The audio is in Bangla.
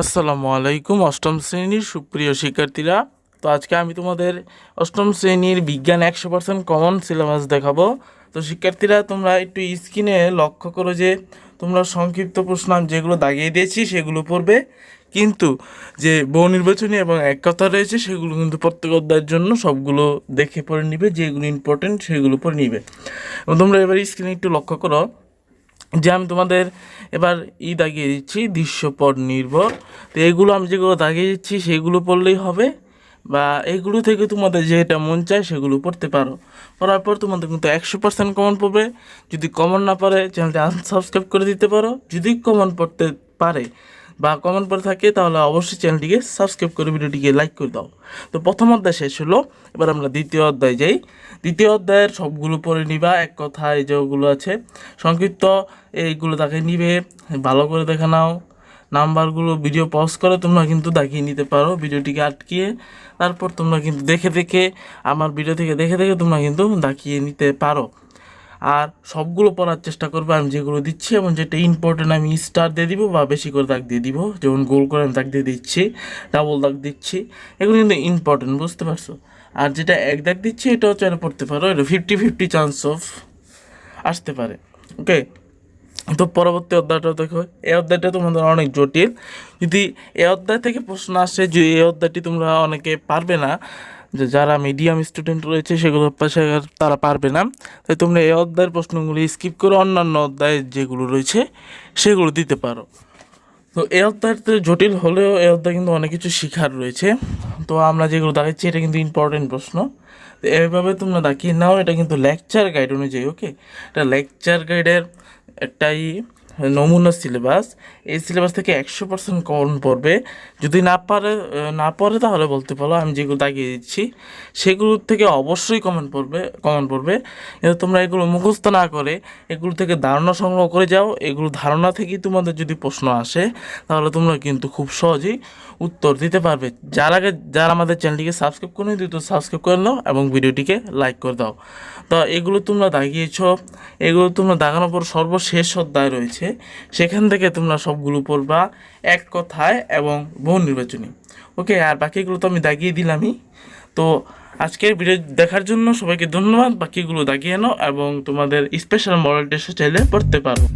আসসালামু আলাইকুম, অষ্টম শ্রেণির সুপ্রিয় শিক্ষার্থীরা। তো আজকে আমি তোমাদের অষ্টম শ্রেণির বিজ্ঞান একশো পার্সেন্ট কমন সিলেবাস দেখাবো। তো শিক্ষার্থীরা, তোমরা একটু স্ক্রিনে লক্ষ্য করো যে, তোমরা সংক্ষিপ্ত প্রশ্ন যেগুলো দাগিয়ে দিয়েছি, সেগুলো পড়বে। কিন্তু যে বহু নির্বাচনী এবং এক কথা রয়েছে, সেগুলো কিন্তু প্রত্যেক অধ্যায়ের জন্য সবগুলো দেখে পড়ে নিবে, যেগুলো ইম্পর্টেন্ট সেগুলো পড়ে নিবে। তোমরা এবার স্ক্রিনে একটু লক্ষ্য করো যে আমি তোমাদের এবার ই দাগিয়ে দিচ্ছি, দৃশ্যপট নির্ভর। তো এগুলো আমি যেগুলো দাগিয়ে দিচ্ছি, সেগুলো পড়লেই হবে। বা এগুলো থেকে তোমাদের যেটা মন চায়, সেগুলো পড়তে পারো। পড়ার পর তোমাদের কিন্তু একশো পার্সেন্ট কমন পড়বে। যদি কমন না পারে চ্যানেলটি আনসাবস্ক্রাইব করে দিতে পারো। যদি কমন পড়তে পারে বা কমন পড়ে থাকে, তাহলে অবশ্যই চ্যানেলটিকে সাবস্ক্রাইব করে ভিডিওটিকে লাইক করে দাও। তো প্রথম অধ্যায় শেষ হলো, এবার আমরা দ্বিতীয় অধ্যায় যাই। দ্বিতীয় অধ্যায়ের সবগুলো পড়ে নিবা, এক কথায় যেগুলো আছে। সংক্ষিপ্ত, এইগুলো তাকে নিবে, ভালো করে দেখে নাও। নাম্বারগুলো ভিডিও পজ করে তোমরা কিন্তু দেখিয়ে নিতে পারো ভিডিওটিকে আটকিয়ে। তারপর তোমরা কিন্তু দেখে দেখে, আমার ভিডিও থেকে দেখে দেখে তোমরা কিন্তু দেখিয়ে নিতে পারো। আর সবগুলো পড়ার চেষ্টা করব, আমি যেগুলো দিচ্ছি এবং যেটা ইম্পর্টেন্ট আমি স্টার দিয়ে দিব বা বেশি করে দাগ দিয়ে দিব, যেমন গোল করে আমি দাগ দিয়ে দিচ্ছি ডাবল দাগ দিচ্ছি, এগুলো কিন্তু ইম্পর্টেন্ট বুঝতে পারছ? আর যেটা এক দাগ দিচ্ছি এটাও চাইলে পড়তে পারো, এটা ফিফটি ফিফটি চান্স অফ আসতে পারে। ওকে তো পরবর্তী অধ্যায়টা দেখো, এই অধ্যায়টা তোমাদের অনেক জটিল। যদি এই অধ্যায় থেকে প্রশ্ন আসে যে এই অধ্যায়টি তোমরা অনেকে পারবে না যে যারা মিডিয়াম স্টুডেন্ট রয়েছে, সেগুলো পাশে তারা পারবে না। তাই তোমরা এই অধ্যায়ের প্রশ্নগুলি স্কিপ করে অন্যান্য অধ্যায় যেগুলো রয়েছে, সেগুলো দিতে পারো। তো এই অধ্যায়তে জটিল হলেও এই অধ্যায় কিন্তু অনেক কিছু শিখার রয়েছে। তো আমরা যেগুলো দেখাচ্ছি, এটা কিন্তু ইম্পর্টেন্ট প্রশ্ন। তো এইভাবে তোমরা দেখিয়ে নাও, এটা কিন্তু লেকচার গাইড অনুযায়ী ওকে এটা লেকচার গাইডের একটাই নমুনা সিলেবাস এই সিলেবাস থেকে একশো পার্সেন্ট কমন পড়বে। যদি না পারে, না পড়ে তাহলে বলতে পারো, আমি যেগুলো দাগিয়ে দিচ্ছি সেগুলোর থেকে অবশ্যই কমন পড়বে কমন পড়বে। কিন্তু তোমরা এগুলো মুখস্থ না করে, এগুলো থেকে ধারণা সংগ্রহ করে যাও। এগুলো ধারণা থেকেই তোমাদের যদি প্রশ্ন আসে, তাহলে তোমরা কিন্তু খুব সহজেই উত্তর দিতে পারবে। যার আগে, যারা আমাদের চ্যানেলটিকে সাবস্ক্রাইব করে দিত সাবস্ক্রাইব করে নাও এবং ভিডিওটিকে লাইক করে দাও। তো এগুলো তোমরা দাগিয়েছ এগুলো তোমরা দাগানোর পর সর্বশেষ অধ্যায় রয়েছে। সেখান থেকে তোমরা সবগুলো পড়বা এক কথায় এবং বহু নির্বাচনী। ওকে, আর বাকিগুলো তো আমি দাগিয়ে দিলামই। তো আজকের ভিডিও দেখার জন্য সবাইকে ধন্যবাদ। বাকিগুলো দাগিয়ে নাও এবং তোমাদের স্পেশাল মডেল টেস্ট চাইলে পড়তে পারো।